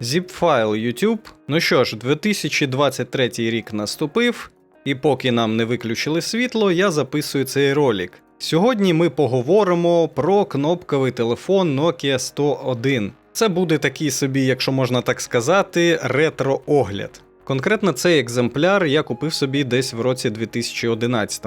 Zip-файл YouTube. Ну що ж, 2023 рік наступив, і поки нам не виключили світло, я записую цей ролик. Сьогодні ми поговоримо про кнопковий телефон Nokia 101. Це буде такий собі, якщо можна так сказати, ретро-огляд. Конкретно цей екземпляр я купив собі десь в році 2011.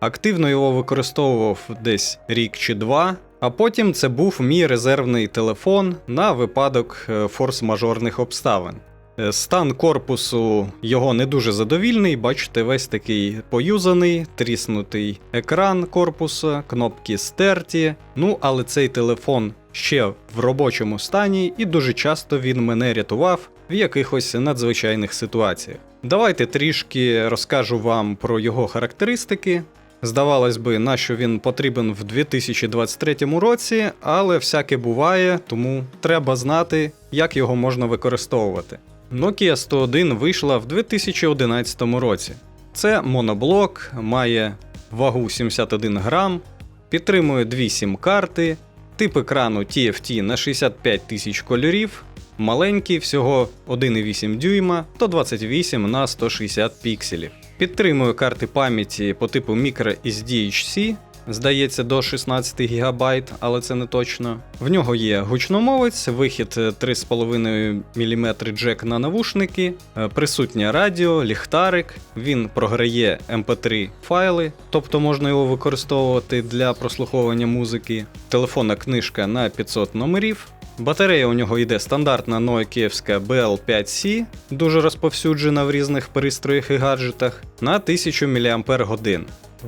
Активно його використовував десь рік чи два, а потім це був мій резервний телефон на випадок е, форс-мажорних обставин. Е, Стан корпусу його не дуже задовільний, бачите, весь такий поюзаний, тріснутий екран корпуса, кнопки стерті. Ну, але цей телефон ще в робочому стані, і дуже часто він мене рятував в якихось надзвичайних ситуаціях. Давайте трішки розкажу вам про його характеристики. Здавалось би, на що він потрібен в 2023 році, але всяке буває, тому треба знати, як його можна використовувати. Nokia 101 вийшла в 2011 році. Це моноблок, має вагу 71 грам, підтримує дві сім-карти, тип екрану TFT на 65 тисяч кольорів, маленький, всього 1,8 дюйма, 128 на 160 пікселів. Підтримує карти пам'яті по типу microSD-HC, здається, до 16 ГБ, але це не точно. В нього є гучномовець, вихід 3,5 мм джек на навушники, е, присутнє радіо, ліхтарик. Він програє MP3 файли, тобто можна його використовувати для прослуховування музики. Телефонна книжка на 500 номерів. Батарея у нього йде стандартна Nokia BL5C, дуже розповсюджена в різних пристроях і гаджетах, на 1000 мАч.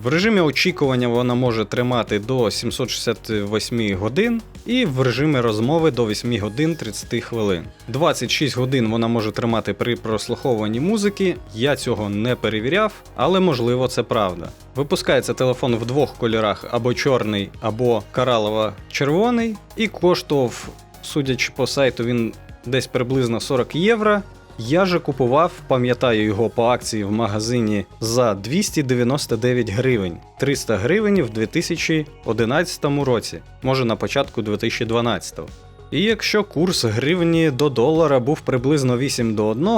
В режимі очікування вона може тримати до 768 годин, і в режимі розмови до 8 годин 30 хвилин. 26 годин вона може тримати при прослуховуванні музики. Я цього не перевіряв, але можливо це правда. Випускається телефон в двох кольорах: або чорний, або коралово-червоний, і коштував, судячи по сайту, він десь приблизно 40 євро. Я же купував, пам'ятаю його по акції в магазині за 299 гривень, 300 гривень в 2011 році, може на початку 2012. І якщо курс гривні до долара був приблизно 8 до 1,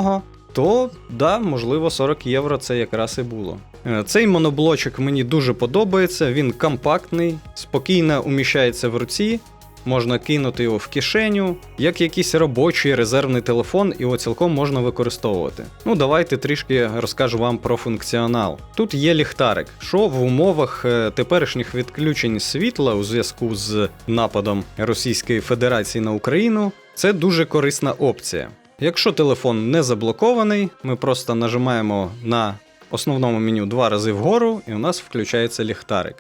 то да, можливо 40 євро це якраз і було. Е, Цей моноблочок мені дуже подобається, він компактний, спокійно уміщається в руці, можна кинути його в кишеню, як якийсь робочий резервний телефон, його цілком можна використовувати. Ну, давайте трішки розкажу вам про функціонал. Тут є ліхтарик, що в умовах е, теперішніх відключень світла у зв'язку з нападом Російської Федерації на Україну, це дуже корисна опція. Якщо телефон не заблокований, ми просто нажимаємо на основному меню два рази вгору, і у нас включається ліхтарик.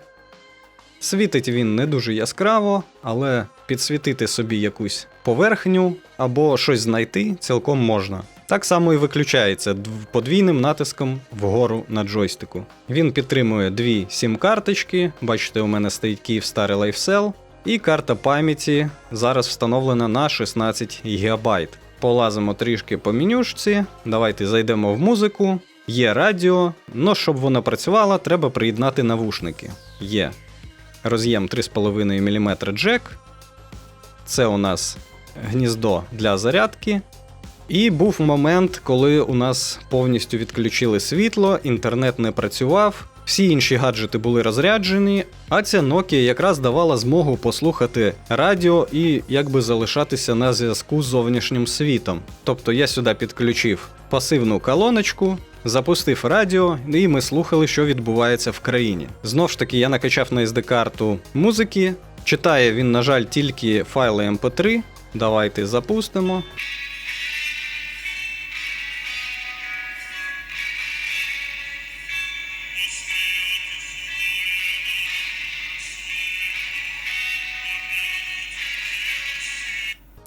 Світить він не дуже яскраво, але підсвітити собі якусь поверхню або щось знайти цілком можна. Так само і виключається подвійним натиском вгору на джойстику. Він підтримує дві сім-карточки. Бачите, у мене стоїть Kyivstar LifeCell, і карта пам'яті зараз встановлена на 16 ГБ. Полазимо трішки по менюшці. Давайте зайдемо в музику. Є радіо, но щоб воно працювало, треба приєднати навушники. Є роз'єм 3,5 мм джек. Це у нас гніздо для зарядки. І був момент, коли у нас повністю відключили світло, інтернет не працював, всі інші гаджети були розряджені, а ця Nokia якраз давала змогу послухати радіо і якби залишатися на зв'язку з зовнішнім світом. Тобто я сюди підключив пасивну колоночку, запустив радіо, і ми слухали, що відбувається в країні. Знов ж таки, я накачав на SD-карту музики. Читає він, на жаль, тільки файли MP3. Давайте запустимо.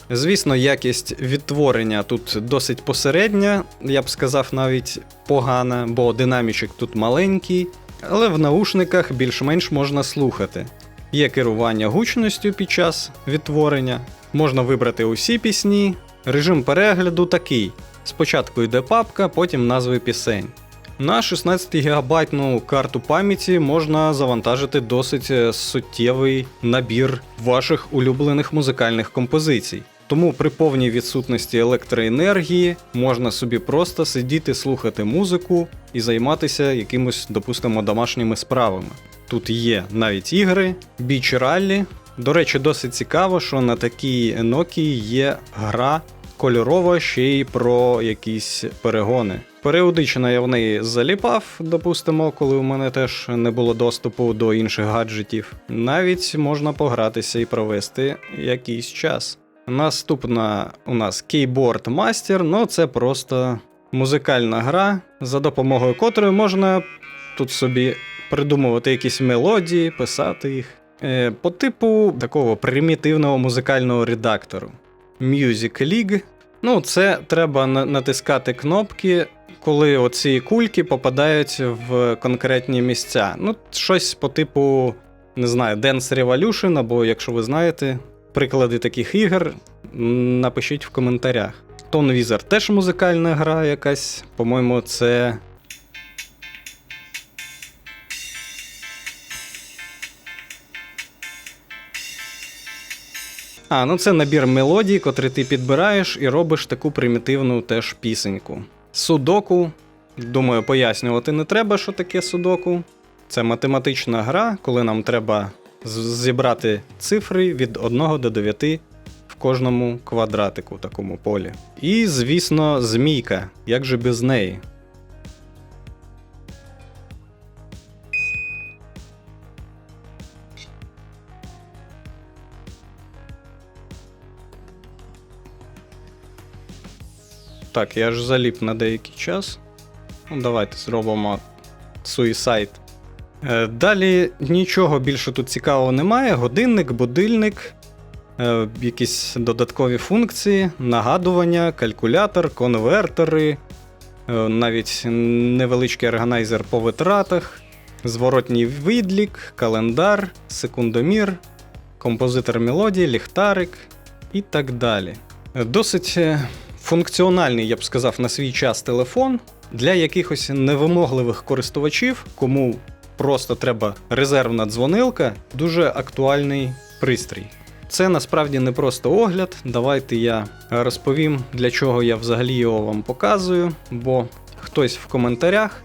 Звісно, якість відтворення тут досить посередня, я б сказав, навіть погана, бо динамічок тут маленький, але в наушниках більш-менш можна слухати. Є керування гучністю під час відтворення, можна вибрати усі пісні. Режим перегляду такий: спочатку йде папка, потім назви пісень. На 16 гігабайтну карту пам'яті можна завантажити досить е, суттєвий набір ваших улюблених музикальних композицій. Тому при повній відсутності електроенергії можна собі просто сидіти, слухати музику і займатися якимось, допустимо, домашніми справами. Тут є навіть ігри, біч раллі. До речі, досить цікаво, що на такій Nokia є гра кольорова ще й про якісь перегони. Періодично я в неї заліпав, допустимо, коли у мене теж не було доступу до інших гаджетів. Навіть можна погратися і провести якийсь час. Наступна у нас Keyboard Master, ну це просто музикальна гра, за допомогою котрої можна тут собі придумувати якісь мелодії, писати їх. Е, по типу такого примітивного музикального редактору. Music League. Ну, це треба натискати кнопки, коли оці кульки попадають в конкретні місця. Ну, щось по типу, не знаю, Dance Revolution, або якщо ви знаєте, приклади таких ігор, напишіть в коментарях. Tone Wizard теж музикальна гра якась, по-моєму, це. А, ну це набір мелодій, котрий ти підбираєш і робиш таку примітивну теж пісеньку. Судоку. Думаю, пояснювати не треба, що таке судоку. Це математична гра, коли нам треба зібрати цифри від 1 до 9 в кожному квадратику такому полі. І, звісно, змійка. Як же без неї? Так, я ж заліп на деякий час. Ну, давайте зробимо Suicide. Е, Далі нічого більше тут цікавого немає. Годинник, будильник, е, якісь додаткові функції, нагадування, калькулятор, конвертери, е, навіть невеличкий органайзер по витратах, зворотній відлік, календар, секундомір, композитор мелодії, ліхтарик і так далі. Досить функціональний, я б сказав, на свій час телефон для якихось невимогливих користувачів, кому просто треба резервна дзвонилка, дуже актуальний пристрій. Це насправді не просто огляд. Давайте я розповім, для чого я взагалі його вам показую, бо хтось в коментарях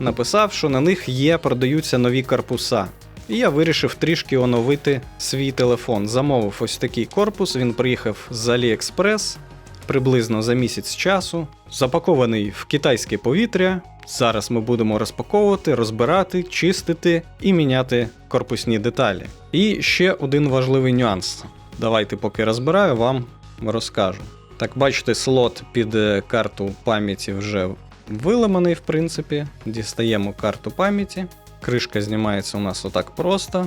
написав, що на них є, продаються нові корпуса. І я вирішив трішки оновити свій телефон. Замовив ось такий корпус, він приїхав з AliExpress приблизно за місяць часу, запакований в китайське повітря. Зараз ми будемо розпаковувати, розбирати, чистити і міняти корпусні деталі. І ще один важливий нюанс. Давайте, поки розбираю, вам розкажу. Так, бачите, слот під е, карту пам'яті вже виламаний, в принципі. Дістаємо карту пам'яті. Кришка знімається у нас отак просто.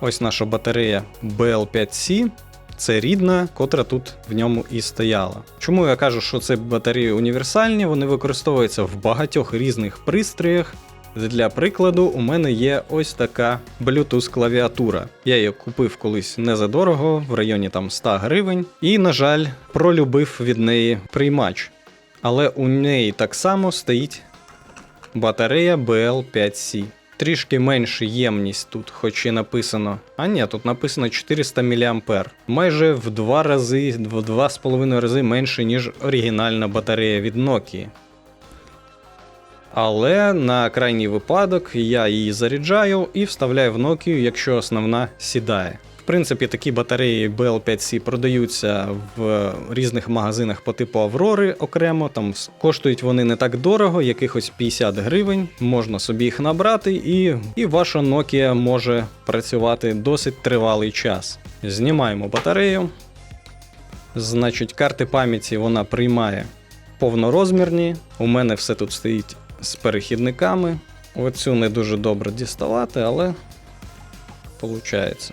Ось наша батарея BL5C. Це рідна, котра тут в ньому і стояла. Чому я кажу, що це батареї універсальні, вони використовуються в багатьох різних пристроях. Для прикладу, у мене є ось така Bluetooth клавіатура. Я її купив колись незадорого, в районі там 100 гривень, і, на жаль, пролюбив від неї приймач. Але у неї так само стоїть батарея BL5C. Трішки менша ємність тут, хоч і написано. А ні, тут написано 400 мА. Майже в два рази, в два з половиною рази менше, ніж оригінальна батарея від Nokia. Але на крайній випадок я її заряджаю і вставляю в Nokia, якщо основна сідає. В принципі, такі батареї BL5C продаються в різних магазинах по типу Аврори окремо. Там коштують вони не так дорого, якихось 50 гривень. Можна собі їх набрати, і, і ваша Nokia може працювати досить тривалий час. Знімаємо батарею. Значить, карти пам'яті вона приймає повнорозмірні. У мене все тут стоїть з перехідниками. Оцю не дуже добре діставати, але виходить.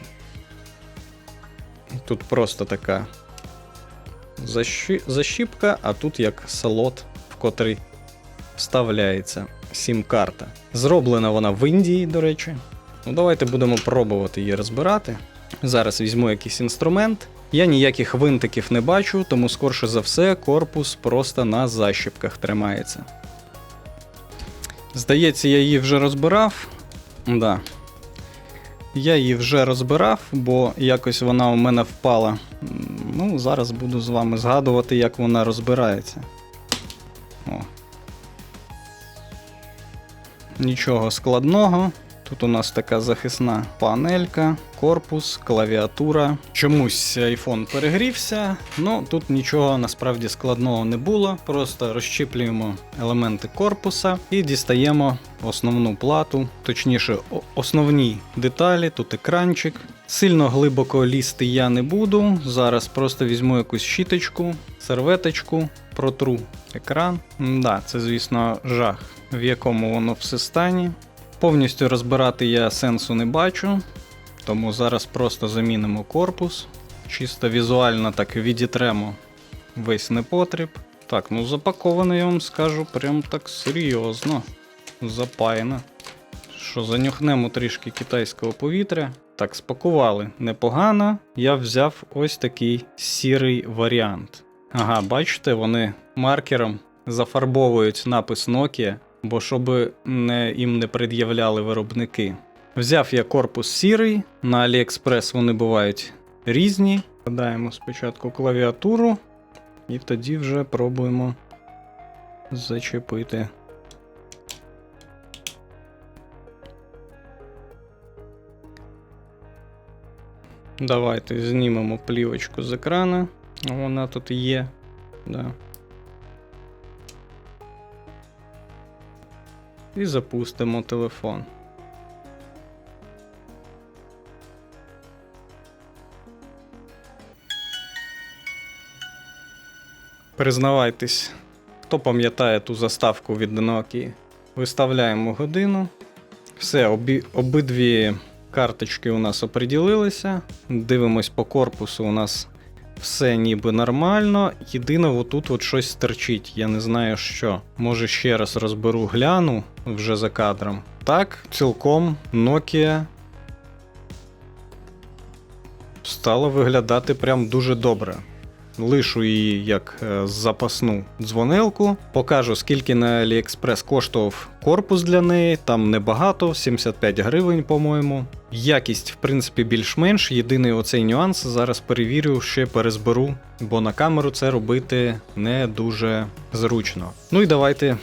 Тут просто така защі- защіпка, а тут як слот, в котрий вставляється сім-карта. Зроблена вона в Індії, до речі. Ну, давайте будемо пробувати її розбирати. Зараз візьму якийсь інструмент. Я ніяких винтиків не бачу, тому скорше за все корпус просто на защіпках тримається. Здається, я її вже розбирав. Да. Я її вже розбирав, бо якось вона у мене впала. Ну, зараз буду з вами згадувати, як вона розбирається. О. Нічого складного. Тут у нас така захисна панелька, корпус, клавіатура. Чомусь iPhone перегрівся, ну тут нічого насправді складного не було. Просто розщіплюємо елементи корпуса і дістаємо основну плату, точніше, основні деталі. Тут екранчик. Сильно глибоко лізти я не буду. Зараз просто візьму якусь щіточку, серветочку, протру екран. Да, це, звісно, жах, в якому воно все стані. Повністю розбирати я сенсу не бачу, тому зараз просто замінимо корпус. Чисто візуально так відітремо весь непотріб. Так, ну запакований, я вам скажу, прям так серйозно. Запаяно. Що, занюхнемо трішки китайського повітря. Так, спакували непогано. Я взяв ось такий сірий варіант. Ага, бачите, вони маркером зафарбовують напис Nokia, бо щоб не, їм не пред'являли виробники. Взяв я корпус сірий, на AliExpress вони бувають різні. Вкладаємо спочатку клавіатуру, і тоді вже пробуємо зачепити. Давайте знімемо плівочку з екрана. Вона тут є. Да. І запустимо телефон. Признавайтесь, хто пам'ятає ту заставку від Nokia. Виставляємо годину. Все, обі, обидві карточки у нас оприділилися. Дивимось по корпусу, у нас все ніби нормально. Єдине, отут от щось стерчить. Я не знаю що. Може ще раз розберу, гляну вже за кадром. Так, цілком Nokia стала виглядати прям дуже добре. Лишу її як е, запасну дзвонилку. Покажу, скільки на AliExpress коштував корпус для неї. Там небагато, 75 гривень, по-моєму. Якість, в принципі, більш-менш. Єдиний оцей нюанс зараз перевірю, ще перезберу, бо на камеру це робити не дуже зручно. Ну і давайте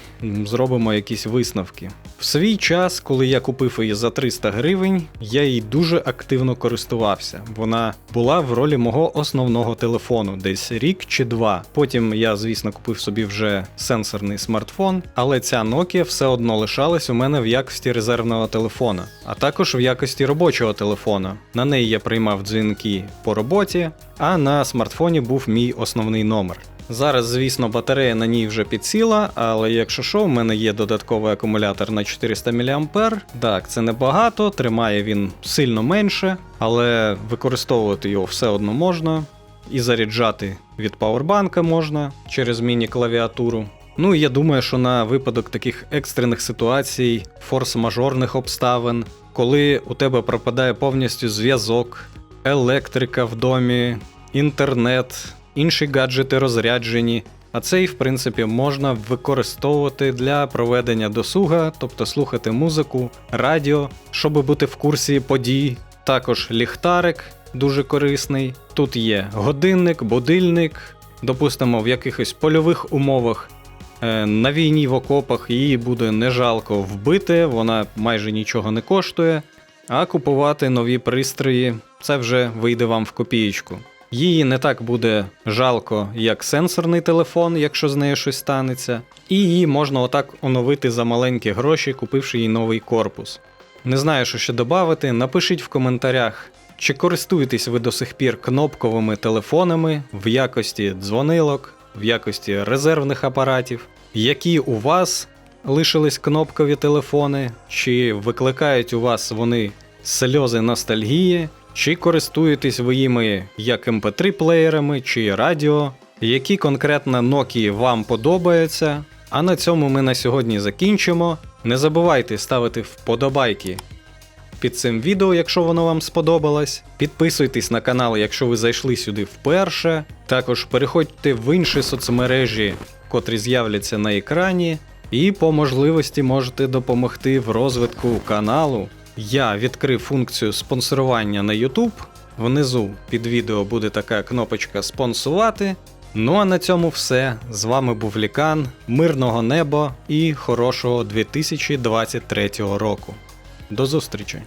зробимо якісь висновки. В свій час, коли я купив її за 300 гривень, я їй дуже активно користувався. Вона була в ролі мого основного телефону, десь рік чи два. Потім я, звісно, купив собі вже сенсорний смартфон, але ця Nokia все одно лишалась у мене в якості резервного телефона, а також в якості робочого телефона. На неї я приймав дзвінки по роботі, а на смартфоні був мій основний номер. Зараз, звісно, батарея на ній вже підсіла, але якщо що, в мене є додатковий акумулятор на 400 мА. Так, це небагато, тримає він сильно менше, але використовувати його все одно можна. І заряджати від павербанка можна через міні-клавіатуру. Ну і я думаю, що на випадок таких екстрених ситуацій, форс-мажорних обставин, коли у тебе пропадає повністю зв'язок, електрика в домі, інтернет, інші гаджети розряджені. А цей, в принципі, можна використовувати для проведення досуга, тобто слухати музику, радіо, щоб бути в курсі подій. Також ліхтарик дуже корисний. Тут є годинник, будильник. Допустимо, в якихось польових умовах на війні в окопах її буде не жалко вбити, вона майже нічого не коштує. А купувати нові пристрої це вже вийде вам в копієчку. Її не так буде жалко, як сенсорний телефон, якщо з нею щось станеться, і її можна отак оновити за маленькі гроші, купивши їй новий корпус. Не знаю, що ще додати. Напишіть в коментарях, чи користуєтесь ви до сих пір кнопковими телефонами в якості дзвонилок, в якості резервних апаратів, які у вас лишились кнопкові телефони, чи викликають у вас вони сльози ностальгії, чи користуєтесь ви їми як mp3 плеєрами чи радіо, які конкретно Nokia вам подобаються. А на цьому ми на сьогодні закінчимо. Не забувайте ставити вподобайки під цим відео, якщо воно вам сподобалось. Підписуйтесь на канал, якщо ви зайшли сюди вперше. Також переходьте в інші соцмережі, котрі з'являться на екрані, і по можливості можете допомогти в розвитку каналу. я відкрив функцію спонсорування на YouTube. Внизу під відео буде така кнопочка спонсувати. Ну а на цьому все. З вами був Лікан, мирного неба і хорошого 2023 року. До зустрічі!